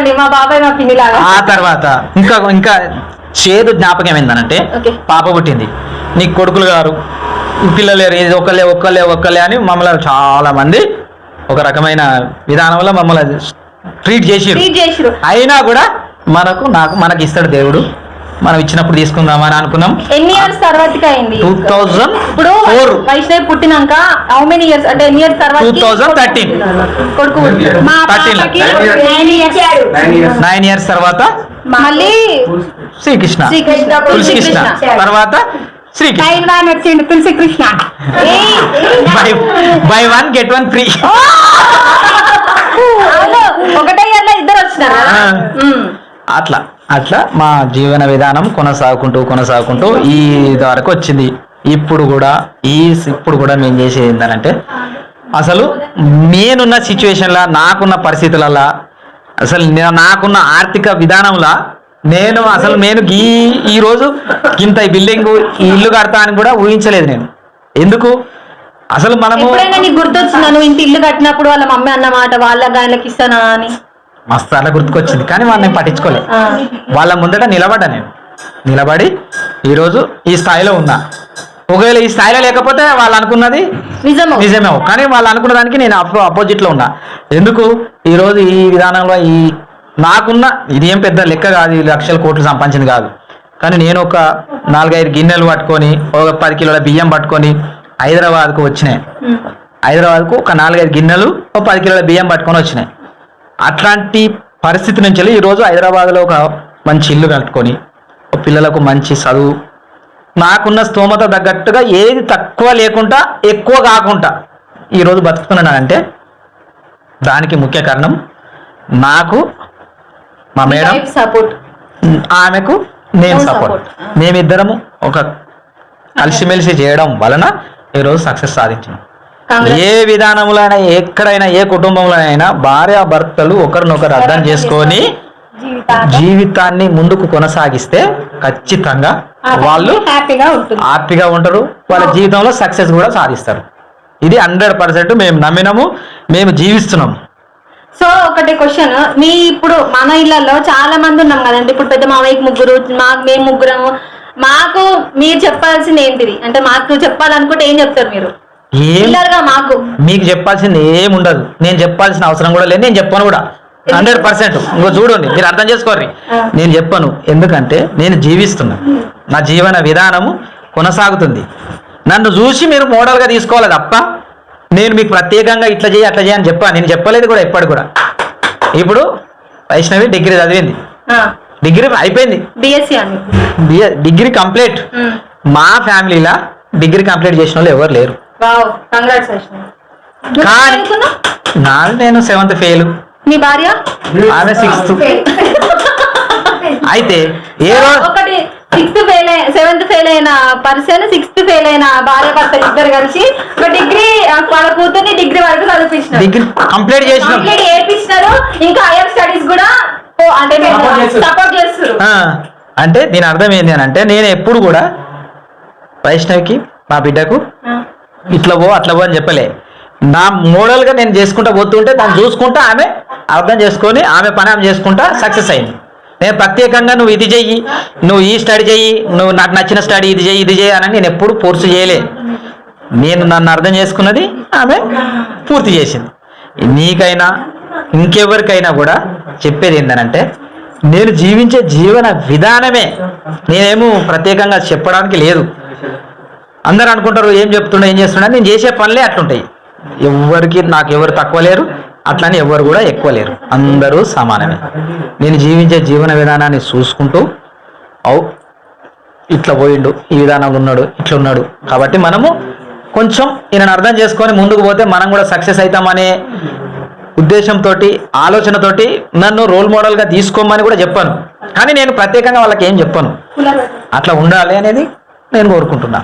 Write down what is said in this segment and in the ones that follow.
చెప్పండి మా బాబాయ్ మా పిన్ని లాగా ఆ తర్వాత ఇంకా ఇంకా చేదు జ్ఞాపకం ఏందనంటే. పాప పుట్టింది. నీకు కొడుకులు గారు పిల్లలు లేరు ఇది ఒక్కలే ఒక్కలే ఒక్కలే అని మమ్మల్ని చాలా మంది ఒక రకమైన విధానంలో మమ్మల్ని ట్రీట్ చేసిరు అయినా కూడా మనకు నాకు మనకి ఇస్తాడు దేవుడు. మనం ఇచ్చినప్పుడు తీసుకుందామని అనుకున్నాం. ఎన్ని ఇయర్స్ తర్వాతకి అయింది టూ థౌజండ్ ఇప్పుడు ఫోర్. వైష్ణవి పుట్టినాక హౌ మెనీ ఇయర్స్ అంటే ఎన్ని ఇయర్స్ తర్వాత 2013. కొడుకు పుట్టాడు. మా 13. పాపకి. నైన్ ఇయర్స్ తర్వాత మళ్ళీ శ్రీకృష్ణ. శ్రీకృష్ణ తులసి కృష్ణ తర్వాత Srikrishna. Time Tulasi Krishna buy buy one get one free ఒకటే ఇయర్లో ఇద్దరు వచ్చినారు. అట్లా. అట్లా మా జీవన విధానం కొనసాగుకుంటూ కొనసాగుకుంటూ ఈ ఇది వరకు వచ్చింది. ఇప్పుడు కూడా ఈ ఇప్పుడు కూడా మేము చేసేది ఏంటంటే అసలు నేనున్న సిచ్యువేషన్లో నాకున్న పరిస్థితులలో అసలు నాకున్న ఆర్థిక విధానంలో నేను అసలు నేను ఈ ఈరోజు ఇంత ఈ బిల్డింగ్ ఈ ఇల్లు కడతా అని కూడా ఊహించలేదు నేను. ఎందుకు? అసలు మనము నీకు గుర్తొచ్చిందా? నువ్వు ఇంటి ఇల్లు కట్టినప్పుడు వాళ్ళ మమ్మీ అన్నమాట వాళ్ళ గాయలకి ఇస్తానా అని? మస్తు అలా గుర్తుకొచ్చింది. కానీ వాళ్ళని నేను పట్టించుకోలేదు ఆ. వాళ్ళ ముందట నిలబడ్డా నేను. నిలబడి ఈరోజు ఈ స్థాయిలో ఉన్నా. ఒకవేళ ఈ స్థాయిలో లేకపోతే వాళ్ళు అనుకున్నది నిజము. కానీ వాళ్ళు అనుకున్న దానికి నేను అపో అపోజిట్లో ఉన్నా. ఎందుకు? ఈరోజు ఈ విధానంలో ఈ నాకున్న ఇది ఏం పెద్ద లెక్క కాదు ఈ లక్షల కోట్లు సంపాదించింది కాదు. కానీ నేను ఒక నాలుగైదు గిన్నెలు పట్టుకొని ఒక పది కిలోల బియ్యం పట్టుకొని హైదరాబాద్కు వచ్చినాయి. హైదరాబాద్కు ఒక నాలుగైదు గిన్నెలు ఒక పది కిలోల బియ్యం పట్టుకొని వచ్చినాయి అట్లాంటి పరిస్థితి నుంచి వెళ్ళి ఈరోజు హైదరాబాద్లో ఒక మంచి ఇల్లు కట్టుకొని పిల్లలకు మంచి చదువు నాకున్న స్తోమత తగ్గట్టుగా ఏది తక్కువ లేకుండా ఎక్కువ కాకుండా ఈరోజు బతుకుతున్నానంటే దానికి ముఖ్య కారణం నాకు మా మేడం సపోర్ట్ ఆమెకు నేను సపోర్ట్. మేమిద్దరము ఒక కలిసిమెలిసి చేయడం వలన ఈరోజు సక్సెస్ సాధించాం ఏ విధానంలోనైనా ఎక్కడైనా ఏ కుటుంబంలోనైనా భార్య భర్తలు ఒకరినొకరు అర్థం చేసుకొని జీవితాన్ని ముందుకు కొనసాగిస్తే ఖచ్చితంగా వాళ్ళు హ్యాపీగా హ్యాపీగా ఉంటారు. వాళ్ళ జీవితంలో సక్సెస్ కూడా సాధిస్తారు. ఇది హండ్రెడ్ పర్సెంట్ మేము నమ్మినాము మేము జీవిస్తున్నాము. సో ఒకటి క్వశ్చన్. మీ ఇప్పుడు మన ఇళ్ళలో చాలా మంది ఉన్నాం కదండి. ఇప్పుడు పెద్ద మామయ్యకి ముగ్గురు మాకు మేము ముగ్గురము. మాకు మీరు చెప్పాల్సింది ఏంటిది? అంటే మాకు చెప్పాలనుకుంటే ఏం చెప్తారు మీరు? మాకు. మీకు చెప్పాల్సింది ఏం ఉండదు నేను చెప్పాల్సిన అవసరం కూడా లేదు. నేను చెప్పను కూడా. Hundred percent. ఇంకో చూడండి. మీరు అర్థం చేసుకోర్రి. నేను చెప్పను. ఎందుకంటే నేను జీవిస్తున్నా. నా జీవన విధానము కొనసాగుతుంది. నన్ను చూసి మీరు మోడల్గా తీసుకోవాలి తప్ప నేను మీకు ప్రత్యేకంగా ఇట్లా చేయి అట్లా చేయి అని చెప్పా. నేను చెప్పలేదు కూడా ఎప్పటి కూడా. ఇప్పుడు వైష్ణవి డిగ్రీ చదివింది. డిగ్రీ అయిపోయింది. Degree complete. మా ఫ్యామిలీలో డిగ్రీ కంప్లీట్ చేసిన వాళ్ళు ఎవరు లేరు. నాది నేను సెవెంత్ ఫెయిల్ మీ భార్య? ఆమె సిక్స్త్ అయితే ఏ రోజు? ఒకటి సిక్స్త్ ఫెయిల్ సెవెంత్ ఫెయిల్ అయిన పర్సన్ సిక్స్త్ ఫెయిల్ అయిన భార్య భర్త ఇద్దరు కలిసి ఒక డిగ్రీ వాళ్ళ కూతుర్ని డిగ్రీ వరకు చదివించినారు డిగ్రీ కంప్లీట్ చేసినాం. కంప్లీట్ చేయించినారు ఇంకా హైయర్ స్టడీస్ కూడా ఓ, అంటే సపోర్ట్ చేస్తారు ఆ, అంటే దీని అర్థం ఏంటి అని అంటే నేను ఎప్పుడు కూడా వైష్ణవికి మా బిడ్డకు ఇట్లా పో అట్లా పో అని చెప్పలే. నా మోడల్గా నేను చేసుకుంటా పోతుంటే దాన్ని చూసుకుంటా ఆమె అర్థం చేసుకొని ఆమె పని ఆమె చేసుకుంటా సక్సెస్ అయింది. నేను ప్రత్యేకంగా నువ్వు ఇది చెయ్యి నువ్వు ఈ స్టడీ చెయ్యి నువ్వు నాకు నచ్చిన స్టడీ ఇది చెయ్యి ఇది చెయ్యి అని నేను ఎప్పుడు ఫోర్స్ చేయలే. నేను నన్ను అర్థం చేసుకున్నది ఆమె పూర్తి చేసింది. నీకైనా ఇంకెవరికైనా కూడా చెప్పేది ఏంటనంటే నేను జీవించే జీవన విధానమే నేనేమో ప్రత్యేకంగా చెప్పడానికి లేదు. అందరూ అనుకుంటారు ఏం చెప్తుండే ఏం చేస్తుండే నేను చేసే పనులే అట్లుంటాయి. ఎవరికి నాకు ఎవరు తక్కువ లేరు అట్లని ఎవరు కూడా ఎక్కువ లేరు. అందరూ సమానమే. నేను జీవించే జీవన విధానాన్ని చూసుకుంటూ అవు ఇట్లా పోయిండు ఈ విధానంలో ఉన్నాడు ఇట్లా ఉన్నాడు. కాబట్టి మనము కొంచెం ఈయనను అర్థం చేసుకొని ముందుకు పోతే మనం కూడా సక్సెస్ అవుతామనే ఉద్దేశంతో ఆలోచనతోటి నన్ను రోల్ మోడల్గా తీసుకోమని కూడా చెప్పాను. కానీ నేను ప్రత్యేకంగా వాళ్ళకి ఏం చెప్పాను. అట్లా ఉండాలి అనేది నేను కోరుకుంటున్నా.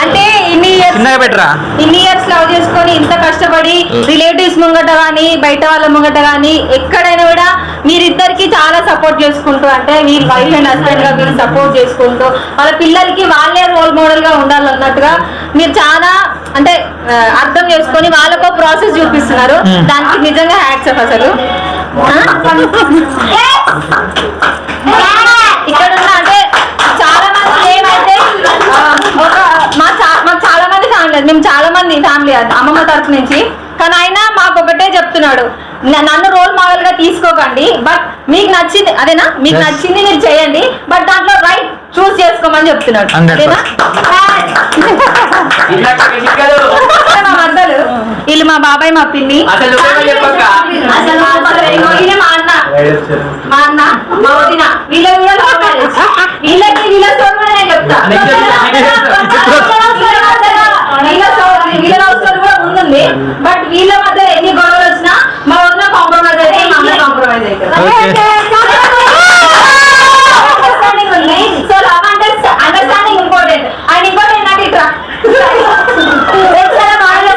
అంటే ఇన్ని ఇయర్స్ చిన్నగా పెట్టరా? ఇన్ని ఇయర్స్ లవ్ చేసుకొని ఇంత కష్టపడి రిలేటివ్స్ ముంగట కానీ బయట వాళ్ళ ముంగట కానీ ఎక్కడైనా కూడా మీరిద్దరికి చాలా సపోర్ట్ చేసుకుంటూ అంటే మీరు వైఫ్ అండ్ హస్బెండ్గా మీరు సపోర్ట్ చేసుకుంటూ వాళ్ళ పిల్లలకి వాళ్ళే రోల్ మోడల్గా ఉండాలన్నట్టుగా మీరు చాలా అంటే అర్థం చేసుకొని వాళ్ళకో ప్రాసెస్ చూపిస్తున్నారు. దానికి నిజంగా హ్యాట్స్ అసలు. ఇక్కడ ఉన్న అంటే చాలా మంది ఏమైతే ఆ, ఒక మా చా- మాకు చాలా మంది ఫ్యామిలీ మేము చాలా మంది ఫ్యామిలీ అమ్మమ్మ తరపు నుంచి. కానీ ఆయన మాకు ఒకటే చెప్తున్నాడు నన్ను రోల్ మోడల్గా తీసుకోకండి బట్ మీకు నచ్చింది అదేనా? మీకు. నచ్చింది మీరు చేయండి బట్ దాంట్లో రైట్ చూస్ చేసుకోమని చెప్తున్నాడు. 100%. అదేనా? ఇందాక విషయాలు మా మద్దలు వీళ్ళు మా బాబాయ్ మా పిన్ని. అసలు మా అన్న. మా అన్న మా వదిన. వీళ్ళ కూడా. వీళ్ళకి వీళ్ళ story కూడా నేను చెప్తా. వీళ్ళ మధ్య ఎన్ని గొడవలు వచ్చినా మా వదిన కాంప్రమైజ్ అయితే మా అన్న కాంప్రమైజ్ అయితే. అండర్స్టాండింగ్ ఉంది. సో లవ్ అంటే అండర్స్టాండింగ్ ఇంపార్టెంట్ అండ్ ఇంకోటి ఏంటంటే ఇట్లా ఒకసారి మా ఆయన.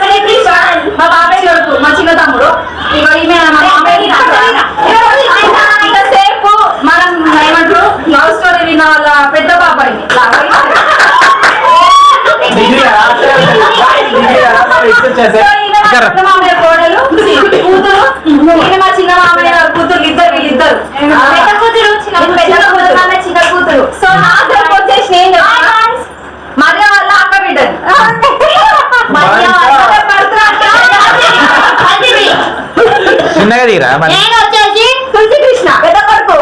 మా బాబాయ్ కొడుకు మా చిన్న తమ్ముడు. ఇక ఈమె మా బాబాయ్ ఇంతసేపు మనం ఏమంటారు లవ్ స్టోరీ విన్న వాళ్ళ పెద్ద బాబాయ్ ఇక్కడ. మామయ్య కోడలు కూతురు ఈయన మా చిన్న మామయ్య కూతురు ఇద్దరు వీళ్ళిద్దరు. పెద్ద కూతురు చిన్న పెద్ద కూతురు ఆమె చిన్న కూతురు. సో నా తరపు వచ్చేసి నేను చెప్తున్నా. మర్య వాళ్ళ అక్క బిడ్డలు. మర్య వాళ్ళ భర్త అక్క బిడ్డ. చిన్నగా నేను వచ్చేసి తులసి కృష్ణ పెద్ద కొడుకు.